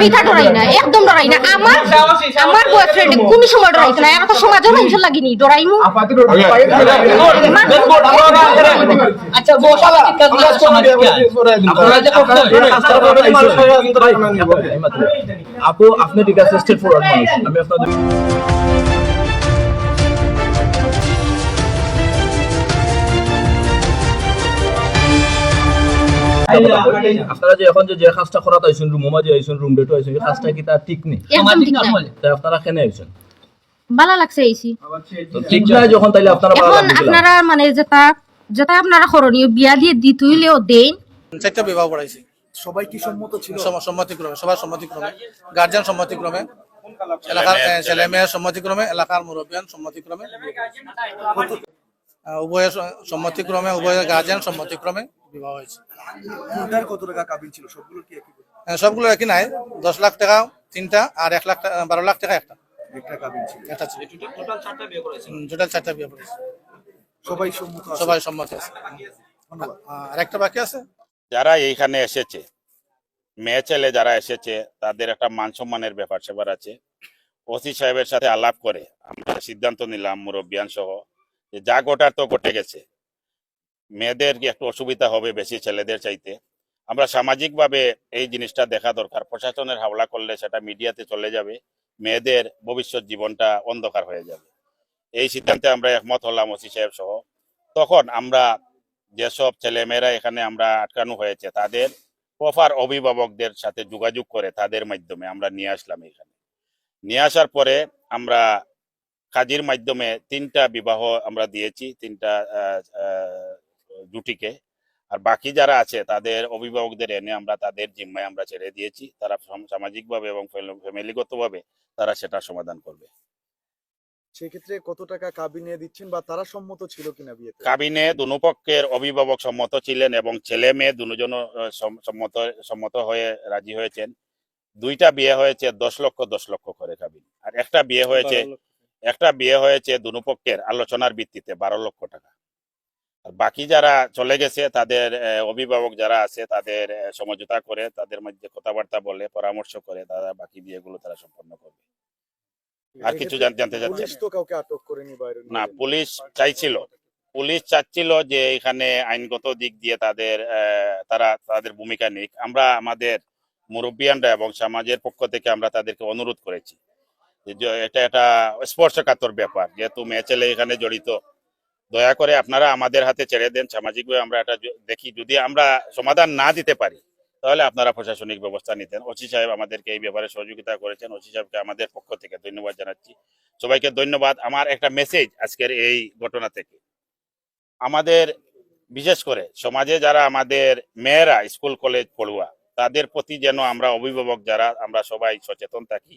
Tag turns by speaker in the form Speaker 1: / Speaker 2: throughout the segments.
Speaker 1: মিঠা ডরাই না একদম ডরাই না আমার আমার বয়ফ্রেন্ড কোন সময় ডরাইতো না এরা তো সমাজেও হিংসা লাগিনি ডরাইমু
Speaker 2: আচ্ছা বসালা আপনারা যে করছেন
Speaker 3: আপু আপনি ঠিক আছে স্টেট ফরওয়ার্ড আমি আপনাদের আপনারা যে এখন যে যে কাজটা করাতে আইছেন রুম মাঝে আইছেন রুম ডেটো আইছেন এই কাজটা কি তার ঠিক নেই?
Speaker 1: না
Speaker 3: আপনারা কেন আইছেন
Speaker 1: ভালো লাগছে
Speaker 3: তো ঠিক নাই যখন তাইলে আপনারা
Speaker 1: এখন আপনারা মানে যেটা যেটা আপনারা করণীয় বিয়া দিয়ে দেন।
Speaker 4: চারটা বিবাহ পড়াইছি।
Speaker 5: সবাই কি সম্মত ছিল?
Speaker 4: সম- সম্মতিক্রমে সবার সম্মতিক্রমে। গার্জিয়ান সম্মতিক্রমে। এলাকার ছেলে মেয়ের সম্মতিক্রমে এলাকার মুরব্বিয়ান সম্মতিক্রমে। আহ, উভয়ের সম্মতিক্রমে উভয়ের গার্জিয়ান সম্মতিক্রমে। বিবাহ হয়েছে।
Speaker 5: কোনটার কত টাকা কাবিন ছিল? সবগুলো কি একই
Speaker 4: সবগুলো একই নাই। দশ লাখ টাকা তিনটা আর এক লাখ টাকা বারো লাখ টাকা একটা।
Speaker 5: একটা কাবিন ছিল।
Speaker 4: একটা ছিল। টোটাল চারটা বিয়ে পড়েছে
Speaker 5: সবাই সম্মত
Speaker 4: সবাই সম্মতি আছে। আর একটা বাকি আছে?
Speaker 6: যারা এইখানে এসেছে মেয়ে ছেলে যারা এসেছে তাদের একটা মান সম্মানের ব্যাপার সেবার আছে। ওসি সাহেবের সাথে আলাপ করে আমরা সিদ্ধান্ত নিলাম মুরব্বিয়ান সহ যে যা গোটার তো ঘটে গেছে। মেয়েদের একটু অসুবিধা হবে বেশি ছেলেদের চাইতে? আমরা সামাজিকভাবে এই জিনিসটা দেখা দরকার। প্রশাসনের হাওলা করলে সেটা মিডিয়াতে চলে যাবে, মেয়েদের ভবিষ্যৎ জীবনটা অন্ধকার হয়ে যাবে। এই সিদ্ধান্তে আমরা একমত হলাম ওসি সাহেব সহ। তখন আমরা যেসব ছেলেমেয়েরা এখানে আমরা আটকানো হয়েছে, তাদের প্রপার অভিভাবকদের সাথে যোগাযোগ করে তাদের মাধ্যমে আমরা নিয়ে আসলাম এখানে। নিয়ে আসার পরে আমরা কাজীর মাধ্যমে তিনটা বিবাহ আমরা দিয়েছি, তিনটা জুটিকে আর বাকি যারা আছে তাদের অভিভাবকদের এনে আমরা তাদের জিম্মায় আমরা ছেড়ে দিয়েছি। তারা সাম- সামাজিকভাবে এবং ফ্যামিলিগতভাবে তারা সেটা সমাধান করবে।
Speaker 5: সেক্ষেত্রে কত টাকা কাবিনে দিচ্ছেন বা তারা সম্মত ছিল কিনা বিয়েতে?
Speaker 6: কাবিনে দুপক্ষের অভিভাবক সম্মত ছিলেন এবং ছেলে মেয়ে দুজন সম্মত সম্মত হয়ে রাজি হয়েছেন। দুইটা বিয়ে হয়েছে দশ লক্ষ দশ লক্ষ করে কাবিন। আর একটা বিয়ে হয়েছে একটা বিয়ে হয়েছে দুপক্ষের আলোচনার ভিত্তিতে বারো লক্ষ টাকা। বাকি যারা চলে গেছে তাদের অভিভাবক যারা আছে তাদের সমঝোতা করে তাদের মধ্যে কথাবার্তা বলে পরামর্শ করে তারা বাকি বিয়েগুলো তারা সম্পন্ন করবে। আর কিছু জানতে
Speaker 5: বাইরে
Speaker 6: না পুলিশ চাইছিল। পুলিশ চাচ্ছিল যে এখানে আইনগত দিক দিয়ে তাদের তারা তাদের ভূমিকা নিক। আমরা আমাদের মুরব্বিয়ানরা এবং সমাজের পক্ষ থেকে আমরা তাদেরকে অনুরোধ করেছি। এটা একটা স্পর্শকাতর ব্যাপার যেহেতু মেয়ে ছেলে এখানে জড়িত। দয়া করে আপনারা আমাদের হাতে ছেড়ে দেন, সামাজিকভাবে আমরা এটা দেখি। যদি আমরা সমাধান না দিতে পারি, তাহলে আপনারা প্রশাসনিক ব্যবস্থা নিতেন। ওসি সাহেব আমাদেরকে এই ব্যাপারে সহযোগিতা করেছেন। ওসি সাহেবকে আমাদের পক্ষ থেকে ধন্যবাদ জানাচ্ছি। সবাইকে ধন্যবাদ। আমার একটা মেসেজ আজকের এই ঘটনা থেকে। আমাদের, বিশেষ করে সমাজে যারা আমাদের মেয়েরা স্কুল, কলেজ পড়ুয়া, তাদের প্রতি যেন আমরা অভিভাবক যারা, আমরা সবাই সচেতন থাকি,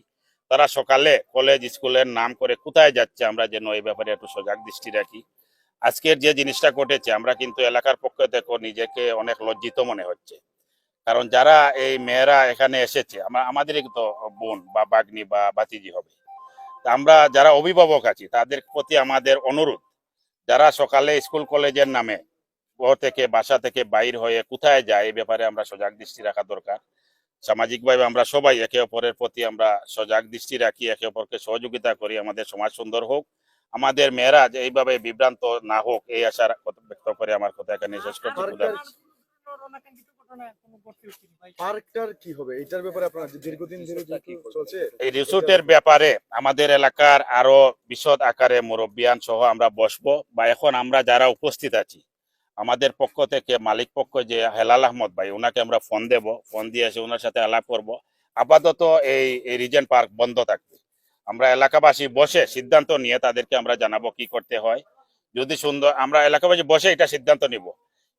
Speaker 6: তারা সকালে কলেজ, স্কুলের নাম করে কোথায় যাচ্ছে, আমরা যেন এই ব্যাপারে একটু সজাগ দৃষ্টি রাখি। আজকের যে জিনিসটা ঘটেছে, আমরা কিন্তু এলাকার পক্ষ থেকে নিজেকে অনেক লজ্জিত মনে হচ্ছে। কারণ যারা এই মেয়েরা এখানে এসেছে আমরা আমাদেরই তো বোন বা বাগ্নি বা বাতিজি হবে। আমরা যারা অভিভাবক আছি, তাদের প্রতি আমাদের অনুরোধ, যারা সকালে স্কুল কলেজের নামে ঘর থেকে, বাসা থেকে বাইর হয়ে কোথায় যায়, এই ব্যাপারে আমরা সজাগ দৃষ্টি রাখা দরকার। সামাজিকভাবে আমরা সবাই একে অপরের প্রতি আমরা সজাগ দৃষ্টি রাখি, একে অপরকে সহযোগিতা করি, আমাদের সমাজ সুন্দর হোক। আমাদের মেয়েরা যে এইভাবে বিভ্রান্ত না হোক এই আশা কথা ব্যক্ত করে আমার কথা এখানে শেষ করছি
Speaker 5: ব্যাপারে আপনার দীর্ঘদিন ধরে যেহেতু চলছে
Speaker 6: এই রিসোর্টের ব্যাপারে আমাদের এলাকার আরও বিশদ আকারে মুরব্বিয়ান সহ আমরা বসবো বা এখন আমরা যারা উপস্থিত আছি আমাদের পক্ষ থেকে মালিক পক্ষ যে হেলাল আহমদ ভাই ওনাকে আমরা ফোন দেব ফোন দিয়ে এসে ওনার সাথে আলাপ করব। আপাতত এই এই রিজেন্ট পার্ক বন্ধ থাকবে। আমরা এলাকাবাসী বসে সিদ্ধান্ত নিয়ে তাদেরকে আমরা জানাব কি করতে হয়। যদি সুন্দর, আমরা এলাকাবাসী বসে এটা সিদ্ধান্ত নিব।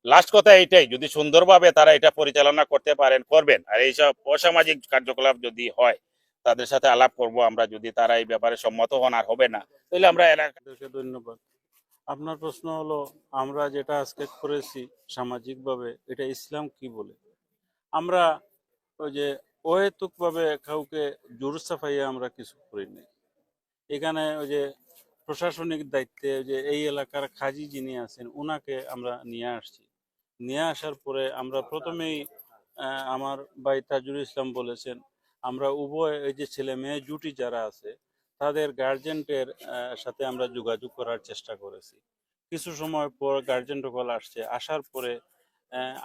Speaker 6: লাস্ট কথা এইটাই, যদি সুন্দরভাবে তারা এটা পরিচালনা করতে পারেন, করবেন, আর এইসব অসামাজিক কার্যকলাপ যদি হয়, তাদের সাথে আলাপ করব আমরা, যদি তারা এই ব্যাপারে সম্মত হন আর হবে না, তাহলে আমরা এলাকা
Speaker 7: ধন্যবাদ। আপনার প্রশ্ন হলো, আমরা যেটা আজকে করেছি সামাজিকভাবে, এটা ইসলাম কি বলে? আমরা ওই যে অহেতুকভাবে কাউকে জোর সাফাইয়া আমরা কিছু করিনি এখানে ওই যে প্রশাসনিক দায়িত্বে যে এই এলাকার খাজি যিনি আছেন ওনাকে আমরা নিয়ে আসছি। নিয়ে আসার পরে আমরা প্রথমেই আমার ভাই তাজুল ইসলাম বলেছেন, আমরা উভয় এই যে ছেলে মেয়ে জুটি যারা আছে, তাদের গার্জেন্টের সাথে আমরা যোগাযোগ করার চেষ্টা করেছি। কিছু সময় পর গার্জেন টোকল আসছে, আসার পরে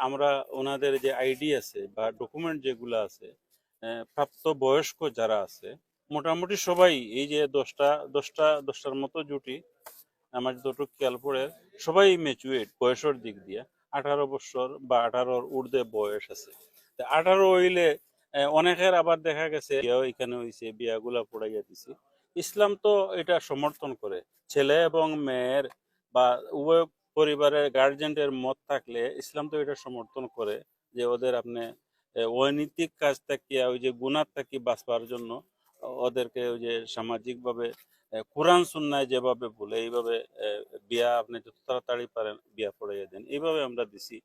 Speaker 7: আমরা ওনাদের যে আইডি আছে বা ডকুমেন্ট যেগুলো আছে প্রাপ্ত বয়স্ক যারা আছে, মোটামুটি সবাই এই যে দশটা দশটা, দশটার মতো জুটি, আমার যতটুকু খেয়াল পড়ে, সবাই ম্যাচুয়েট বয়সের দিক দিয়ে। আঠারো বছর বা আঠারোর ঊর্ধ্বে বয়স আছে। আঠারো হইলে অনেকের আবার দেখা গেছে, বিয়াও এখানে হয়েছে বিয়াগুলা পড়াইয়া দিছি। ইসলাম তো এটা সমর্থন করে। ছেলে এবং মেয়ের বা উভয় পরিবারের গার্জেন্টের মত থাকলে, ইসলাম তো এটা সমর্থন করে যে ওদের আপনি অনৈতিক কাজ থাকিয়া ওই যে গুণার থাকি বাঁচবার জন্য, ওদেরকে ওই যে সামাজিকভাবে কোরআন সুন্নায় যেভাবে ভুলে এইভাবে বিয়া আপনি যত তাড়াতাড়ি পারেন, বিয়া পড়াইয়া দেন। এইভাবে আমরা দিছি।